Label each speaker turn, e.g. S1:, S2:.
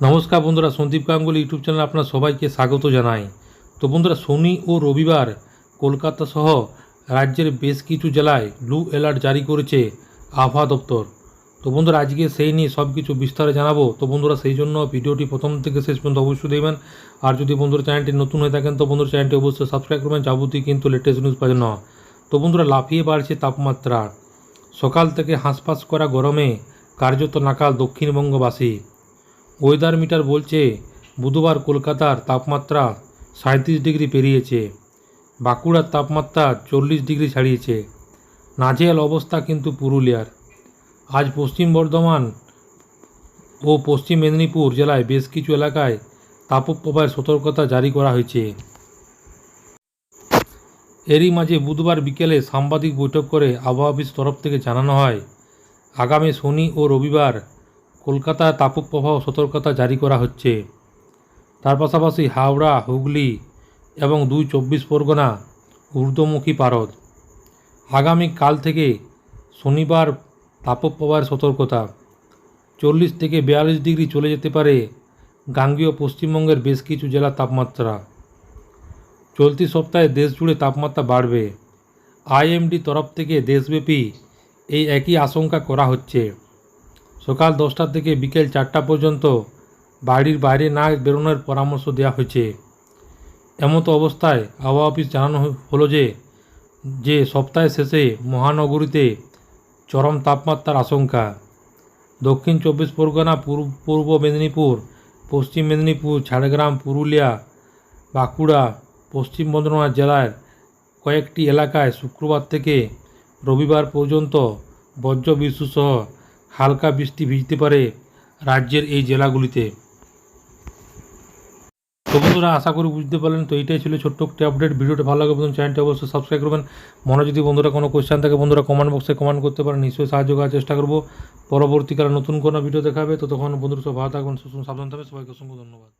S1: নমস্কার বন্ধুরা, সন্দীপ গাঙ্গুলি ইউটিউব চ্যানেলে আপনার সবাইকে স্বাগত জানাই। তো বন্ধুরা, শনি ও রবিবার কলকাতা সহ রাজ্যের বেশ কিছু জেলায় ব্লু অ্যালার্ট জারি করেছে আবহাওয়া দপ্তর। তো বন্ধুরা, আজকে সেই নিয়ে সব কিছু বিস্তারে জানাব। তো বন্ধুরা, সেই জন্য ভিডিওটি প্রথম থেকে শেষ পর্যন্ত অবশ্যই দেবেন আর যদি বন্ধুরা চ্যানেলটি নতুন হয়ে থাকেন, তো বন্ধুরা চ্যানেলটি অবশ্যই সাবস্ক্রাইব করবেন। যাবতীয় কিন্তু লেটেস্ট নিউজ পাওয়ার জন্য। তো বন্ধুরা, লাফিয়ে বাড়ছে তাপমাত্রা। সকাল থেকে হাঁসফাঁস করা গরমে কার্যত নাকাল দক্ষিণবঙ্গবাসী। ওয়েদার মিটার বলছে বুধবার কলকাতার তাপমাত্রা সাঁত্রিশ ডিগ্রি পেরিয়েছে, বাঁকুড়ার তাপমাত্রা চল্লিশ ডিগ্রি ছাড়িয়েছে। নাজেহাল অবস্থা কিন্তু পুরুলিয়ার। আজ পশ্চিম বর্ধমান ও পশ্চিম মেদিনীপুর জেলায় বেশ কিছু এলাকায় তাপপ্রবাহের সতর্কতা জারি করা হয়েছে। এরই মাঝে বুধবার বিকেলে সাংবাদিক বৈঠক করে আবহাওয়া অফিস তরফ থেকে জানানো হয়, আগামী শনি ও রবিবার কলকাতায় তাপপ্রবাহ সতর্কতা জারি করা হচ্ছে। তার পাশাপাশি হাওড়া, হুগলি এবং দুই চব্বিশ পরগনা, ঊর্ধ্বমুখী পারদ। আগামী কাল থেকে শনিবার তাপপ্রবাহের সতর্কতা। চল্লিশ থেকে বিয়াল্লিশ ডিগ্রি চলে যেতে পারে গাঙ্গীয় পশ্চিমবঙ্গের বেশ কিছু জেলার তাপমাত্রা। চলতি সপ্তাহে দেশ জুড়ে তাপমাত্রা বাড়বে। আইএমডি তরফ থেকে দেশব্যাপী এই একই আশঙ্কা করা হচ্ছে। সকাল দশটা থেকে বিকেল চারটা পর্যন্ত বাড়ির বাইরে না বেরোনোর পরামর্শ দেওয়া হয়েছে। এমতো অবস্থায় আবহাওয়া অফিস জানানো হলো যে যে সপ্তাহের শেষে মহানগরীতে চরম তাপমাত্রার আশঙ্কা। দক্ষিণ চব্বিশ পরগনা, পূর্ব মেদিনীপুর, পশ্চিম মেদিনীপুর, ঝাড়গ্রাম, পুরুলিয়া, বাঁকুড়া, পশ্চিম বর্ধমান জেলার কয়েকটি এলাকায় শুক্রবার থেকে রবিবার পর্যন্ত বজ্র বিদ্যুৎ সহ হালকা বৃষ্টি ভিজতে পারে রাজ্যের এই জেলাগুলিতে। তো বন্ধুরা, আশা করি বুঝতে পারলেন। তো এইটাই ছিল ছোট্ট একটি আপডেট ভিডিওটা ভালো লাগে বন্ধু চ্যানেলটি অবশ্যই সাবস্ক্রাইব করবেন। মনে যদি বন্ধুরা কোনো কোয়েশ্চেন থাকে, বন্ধুরা কমেন্ট বক্সে কমেন্ট করতে পারেন। নিশ্চয়ই সাহায্য করার চেষ্টা করব। পরবর্তীকালে নতুন কোনো ভিডিও দেখাবে তো তখন বন্ধুরা সব ভালো থাকবেন, সুস্থ সাবধান থাকবে সবাইকে অসংখ্য ধন্যবাদ।